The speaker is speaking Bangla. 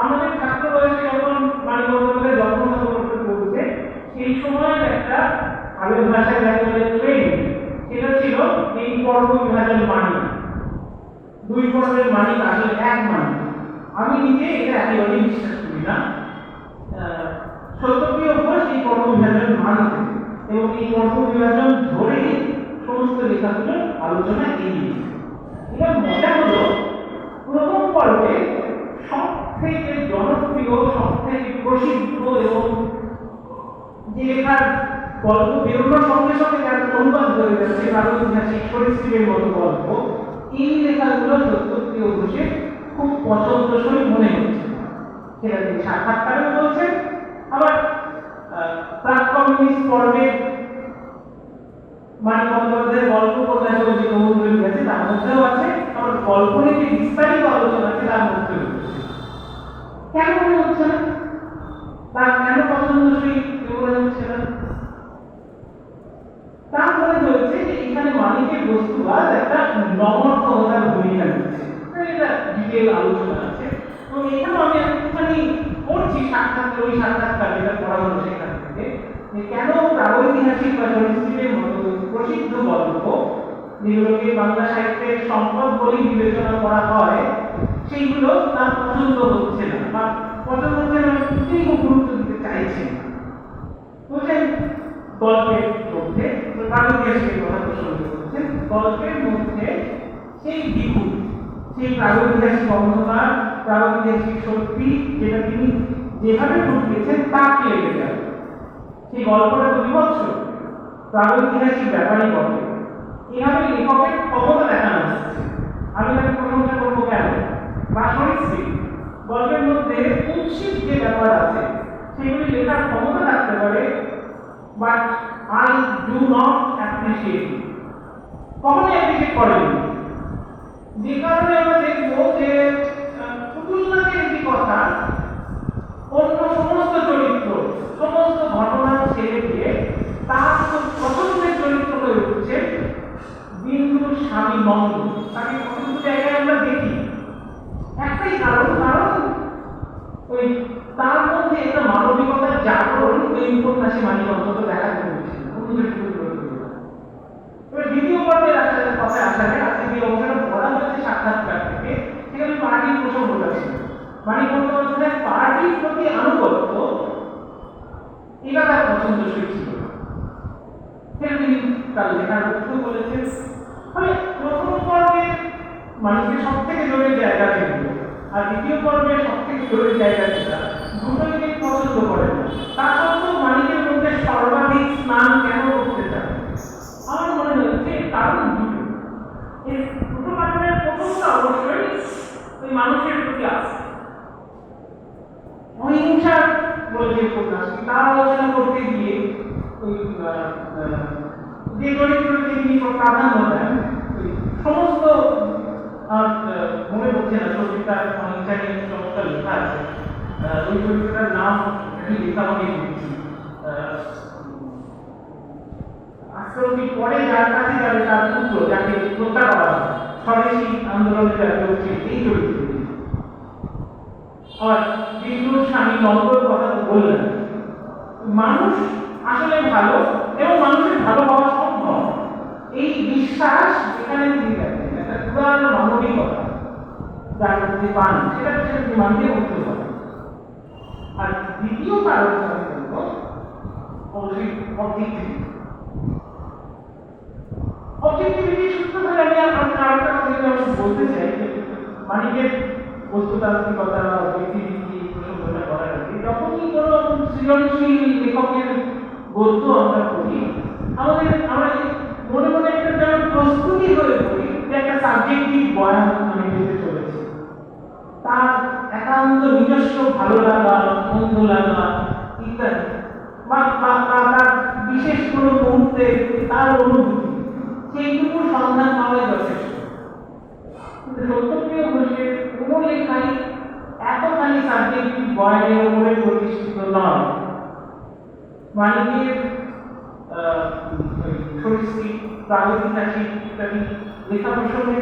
আমাদের ছাত্র বয়সে যখন মানবন্ধনে যখন করতে পড়ছে সেই সময় একটা আগের ভাষায় যাকে ট্রেন সেটা ছিল এই পর্ব বিভাজন মানি দুই পর্বের মানিক আসলে এক মানিক আমি নিজে এটা একেবারেই বিশ্বাস করি না। সত্যপ্রিয় ঘোষ এই পর্ব বিভাজন মানতে এবং এই পর্ব বিভাজন ধরে সমস্ত লেখাগুলো আলোচনা এগিয়ে এবার মজা হলো প্রথম পর্বে সব থেকে জনপ্রিয় সব থেকে প্রসিদ্ধ এবং যে লেখার গল্প বেরোনোর সঙ্গে সঙ্গে যার অনুবাদ হয়ে যাচ্ছে কারও ইতিহাসিক সরীসৃপের মতো গল্প। এই লেখাগুলো সত্যপ্রিয় ঘোষের খুব পছন্দসই মনে হচ্ছে। সেটা তিনি সাক্ষাৎকারেও বলছেন আবার প্রাক কমিউনিস্ট পর্বে মানিক বন্দ্যোপাধ্যায়ের গল্প প্রকাশের যে নমুনগুলো গেছে তার মধ্যেও আছে। আবার গল্প নিয়ে যে বিস্তারিত আলোচনা আছে, তার মধ্যেও কেন মনে হচ্ছে না তার কেন পছন্দসই মনে হচ্ছে না তার মনে হয়েছে যে মানিকের বস্তুবাদ একটা নমর্থকতার ভূমিকা নিচ্ছে। এটা ডিটেল আলোচনা আছে। এবং এখানে আমি একটুখানি পড়ছি সাক্ষাৎকার, ওই সাক্ষাৎকার যেটা পড়া হলো সেখান থেকে। যে কেন প্রাগৈতিহাসিক বা সরীসৃপের মতো প্রসিদ্ধ গল্প, যেগুলোকে বাংলা সাহিত্যের সম্পদ বলেই বিবেচনা করা হয়, সেইগুলো তার পছন্দ হচ্ছে না বা পছন্দ হচ্ছে না খুব গুরুত্ব দিতে চাইছেন না। বলছেন গল্পের মধ্যে প্রাগৈতিহাসিকের কথা প্রসঙ্গ গল্পের মধ্যে সেই দ্বিগুণ সেই প্রাগৈতিহাসিক অন্ধকার, প্রাগৈতিহাসিক শক্তি যেটা তিনি যেভাবে ফুটিয়েছেন তাকে লেগে যাবে সেই গল্পটা তো বিভৎস, প্রাগৈতিহাসিক ব্যাপারই বটে। এভাবে লেখকের ক্ষমতা দেখানো হচ্ছে। আমি তাকে প্রশংসা করব কেন? বা সরীসৃপ, গল্পের মধ্যে কুৎসিত যে ব্যাপার আছে, সেগুলি লেখার ক্ষমতা রাখতে পারে but I do not appreciate কখনোই অ্যাপ্রিসিয়েট করেনি যে কারণে আমরা দেখব যে পুতুলনাথের যে কথা, অন্য সমস্ত চরিত্র, সমস্ত ঘটনা ছেড়ে দিয়ে তার পছন্দের চরিত্র হয়ে উঠছে বিন্দুর স্বামী মঙ্গ তাকে কতগুলো জায়গায় আমরা দেখি? একটাই কারণ কারণ ওই তার মধ্যে একটা মানবিকতার জাগরণ ওই উপন্যাসে মানিক অন্তত দেখা যাচ্ছে অন্যদের চরিত্র এবার দ্বিতীয় পর্বের আসারে আজকে যে অংশটা পড়া হয়েছে সাক্ষাৎকার থেকে। সেখানে পার্টির প্রসঙ্গটা ছিল মানিক বন্দ্যোপাধ্যায়ের পার্টির প্রতি আনুগত্য এটা তার পছন্দসই ছিল। সেটা তিনি তার লেখার মধ্যেও বলেছেন। ফলে প্রথম পর্বে মানুষের সব থেকে জোরের জায়গা যেগুলো আর দ্বিতীয় পর্বে সব থেকে জোরের জায়গা যেটা দুটোই পছন্দ করেন না। তা সত্ত্বেও মানিকের মধ্যে সর্বাধিক স্নান কেন করতে চান আমার মনে হচ্ছে এর কারণ দুটো এর দুটো কারণের প্রথমটা অবশ্যই ওই মানুষের প্রতি আস্থা অহিংসার বলে যে উপন্যাস তার আলোচনা করতে গিয়ে ওই যে চরিত্রকে তিনি প্রাধান্য দেন সমস্ত মনে পড়ছে না চরিত্রটার অহিংসা নিয়ে সমস্ত লেখা আছে ওই চরিত্রটার নাম লেখা অনেক দিচ্ছি আশ্রমটি পরে যার কাছে যাবে তার পুত্র, যাকে হত্যা করা স্বদেশী আন্দোলনের হচ্ছে এই আর বিষ্ণুর স্বামী নন্দর কথা বললেন মানুষ আসলে ভালো এবং মানুষের ভালো হওয়া সম্ভব এই বিশ্বাস যেখানে তিনি পুরান মানবিকতা যার মধ্যে পান সেটা সেটা তিনি মানতে করতে পারেন আর দ্বিতীয় কারণ আমি বলব, অবশ্যই অবজেক্টিভিটি সূত্র ধরে আমি আপনার আরেকটা কথা বলতে চাই মানিকের বস্তুতান্ত্রিকতা বা অবজেক্টিভিটি প্রসঙ্গটা করার আগে যখনই কোনো সৃজনশীল লেখকের গদ্য আমরা পড়ি। আমাদের আমরা মনে মনে একটা যেন প্রস্তুতি হয়ে পড়ি একটা সাবজেক্টিভ বয়ান আমি দিতে চলেছি। তার একান্ত নিজস্ব ভালো লাগা, মন্দ লাগা ইত্যাদি। বা তার বিশেষ কোনো মুহূর্তে তার অনুভূতি। সত্যপ্রিয় ঘোষের কোনো লেখাই এতখানি সাবজেক্টিভ বয়ানের উপরে প্রতিষ্ঠিত নয়। মানিকের প্রাগৈতিহাসিক ইত্যাদি লেখা প্রসঙ্গে